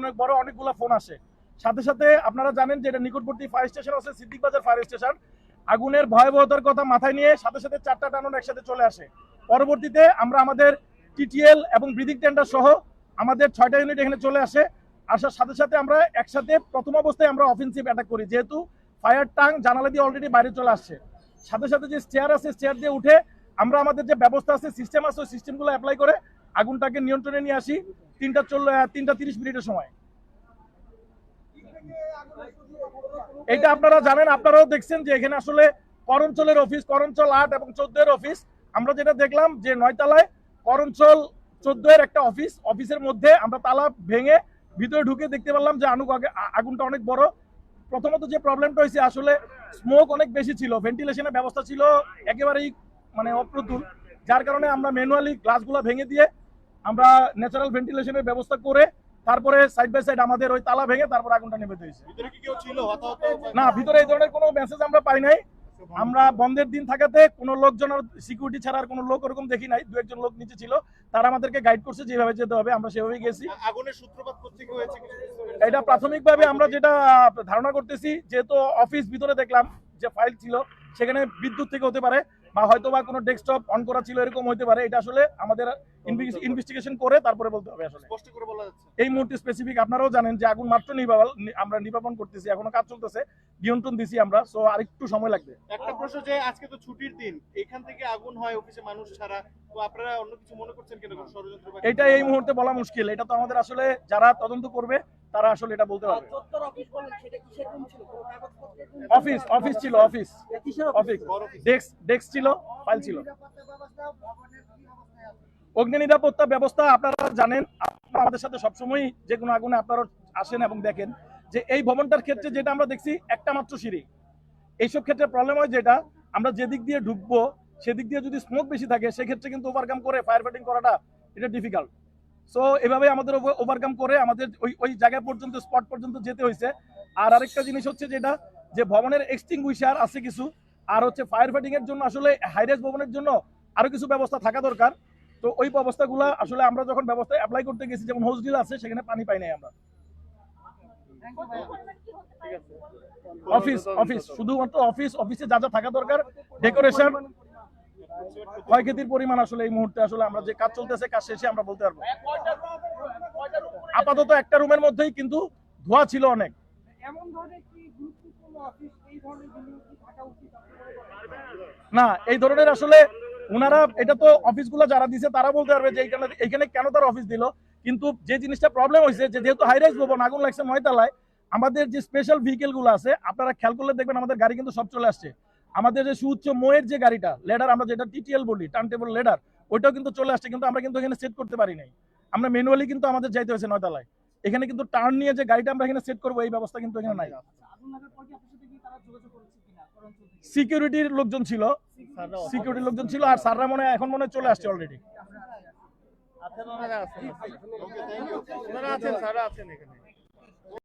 অনেক বড় অনেকগুলো ফোন আসে। সাথে সাথে আপনারা জানেন যে এটা নিকটবর্তী ফায়ার স্টেশন আছে, সিদ্দিক বাজার ফায়ার স্টেশন আগুনের ভয়াবহতার কথা মাথায় নিয়ে সাথে সাথে চারটা টানুন একসাথে চলে আসে। পরবর্তীতে আমরা আমাদের টিটিএল এবং ব্রিদিং টেন্ডার সহ আমাদের ছয়টা ইউনিট এখানে চলে আসে। আসার সাথে সাথে আমরা একসাথে প্রথম অবস্থায় আমরা অফেন্সিভ অ্যাটাক করি, যেহেতু ফায়ার টাং জানালা দিয়ে অলরেডি বাইরে চলে আসছে। সাথে সাথে যে স্টেয়ার আছে স্টেয়ার দিয়ে উঠে আমরা আমাদের যে ব্যবস্থা আছে সিস্টেম আছে, ওই সিস্টেমগুলো অ্যাপ্লাই করে আগুনটাকে নিয়ন্ত্রণে নিয়ে আসি। তিনটা চল তিনটা তিরিশ মিনিটের সময়। এটা আপনারা জানেন, আপনারাও দেখছেন যে এখানে আসলে করঞ্চলের অফিস করঞ্চল আট এবং চোদ্দ এর অফিস আমরা যেটা দেখলাম যে নয়তলায় করঞ্চল চোদ্দ এর একটা অফিস অফিসের মধ্যে আমরা তালা ভেঙে ভিতরে ঢুকে দেখতে পারলাম যে আনুক আগে আগুনটা অনেক বড়। প্রথমত যে প্রবলেমটা হয়েছে, আসলে স্মোক অনেক বেশি ছিল ভেন্টিলেশনের ব্যবস্থা ছিল একেবারেই মানে অপ্রতুল। যার কারণে আমরা ম্যানুয়ালি গ্লাসগুলো ভেঙে দিয়ে আমরা ন্যাচারাল ভেন্টিলেশনের ব্যবস্থা করে তারপরে সাইড বাই সাইড আমাদের ওই তালা ভেঙে তারপর আগুনটা নেমে দিয়েছে না ভিতরে এই ধরনের কোনো মেসেজ আমরা পাই নাই। আমরা বন্ধের দিন থাকাতে কোনো লোকজন সিকিউরিটি ছাড়া আর কোনো লোক ওরকম দেখি নাই। দু একজন লোক নিচে ছিল। তারা আমাদেরকে গাইড করছে যেভাবে যেতে হবে। আমরা সেভাবে গেছি। আগুনের সূত্রপাত কোথেকে হয়েছে? এটা প্রাথমিকভাবে আমরা যেটা ধারণা করতেছি যেহেতু অফিস ভিতরে দেখলাম যে ফাইল ছিল সেখানে বিদ্যুৎ থেকে হতে পারে। বা হয়তো বা কোনো ডেস্কটপ অন করা ছিল এরকম হতে পারে। এটা আসলে আমাদের ইনভেস্টিগেশন করে। তারপরে বলতে হবে আসলে। স্পষ্ট করে বলা যাচ্ছে। এই মুহূর্তে স্পেসিফিক আপনারাও জানেন যে আগুন মাত্র নিভাল আমরা নির্বাপন করতেছি এখনও কাজ চলতেছে নিয়ন্ত্রণ দিছি আমরা সো আরেকটু সময় লাগবে। একটা প্রশ্ন যে আজকে তো ছুটির দিন এখান থেকে আগুন হয় অফিসে মানুষ ছাড়া তো আপনারা অন্য কিছু মনে করছেন কেন কোনো ষড়যন্ত্র এটা এই মুহূর্তে বলা মুশকিল। এটা তো আমাদের আসলে যারা তদন্ত করবে তারা আসলে এটা বলতে পারবে অফিস? অফিস ছিল? অফিস অফিস ডেস্ক ডেস্ক ছিল ফাইল ছিল অগ্নি নিরাপত্তা ব্যবস্থা আপনারা জানেন আপনারা আমাদের সাথে সবসময় যে কোনো আগুনে আপনারা আসেন এবং দেখেন যে এই ভবনটার ক্ষেত্রে যেটা আমরা দেখছি একটা মাত্র সিঁড়ি। এইসব ক্ষেত্রে প্রবলেম হয় যেটা আমরা যেদিক দিয়ে ঢুকবো সেদিক দিয়ে যদি স্মোক বেশি থাকে সেক্ষেত্রে কিন্তু ওভারকাম করে ফায়ার ফাইটিং করাটা এটা ডিফিকাল্ট সো এভাবে আমাদের ওভারকাম করে আমাদের ওই ওই জায়গা পর্যন্ত স্পট পর্যন্ত যেতে হয়েছে। আর আরেকটা জিনিস হচ্ছে যেটা যে ভবনের এক্সটিংগুইশার আছে কিছু আর হচ্ছে ফায়ার ফাইটিং এর জন্য আসলে হাইরেস ভবনের জন্য আরও কিছু ব্যবস্থা থাকা দরকার। তো ওই ব্যবস্থাগুলো আসলে আমরা যখন ব্যবস্থা অ্যাপ্লাই করতে গেছি যেমন হোস্টেল আছে সেখানে পানি পাই নাই আমরা। অফিস অফিস শুধুমাত্র অফিস অফিসে যা যা থাকা দরকার ডেকোরেশন ক্ষয়ক্ষতির পরিমাণ আসলে এই মুহূর্তে আসলে আমরা যে কাজ চলতেছে কাজ শেষে আমরা বলতে পারব। আপাতত একটা রুমের মধ্যেই কিন্তু ধোয়া ছিল অনেক? না এই ধরনের আসলে ওনারা এটা তো অফিসগুলো যারা দিছে তারা বলতে পারবে যে এইখানে এইখানে কেন তার অফিস দিল। কিন্তু যে জিনিসটা প্রবলেম হয়েছে যে যেহেতু হাইরাইজ ভবন আগুন লাগছে নয়তলায় আমাদের যে স্পেশাল ভেহিকেলগুলো আছে আপনারা খেয়াল করলে দেখবেন আমাদের গাড়ি কিন্তু সব চলে আসছে। আমাদের যে সুউচ্চ মোয়ের যে গাড়িটা লেডার আমরা যেটা টিটিএল বলি টার্ন টেবল লেডার ওইটাও কিন্তু চলে আসছে, কিন্তু আমরা কিন্তু এখানে সেট করতে পারি নাই। আমরা ম্যানুয়ালি কিন্তু আমাদের যাইতে হয়েছে নয়তলায়। এখানে কিন্তু টার্ন নিয়ে যে গাড়িটা আমরা এখানে সেট করব, এই ব্যবস্থা কিন্তু এখানে নাই? সিকিউরিটির লোকজন ছিল। সিকিউরিটির লোকজন ছিল, আর স্যাররা মনে এখন মনে চলে আসছে অলরেডি আছেন স্যার আছেন এখানে।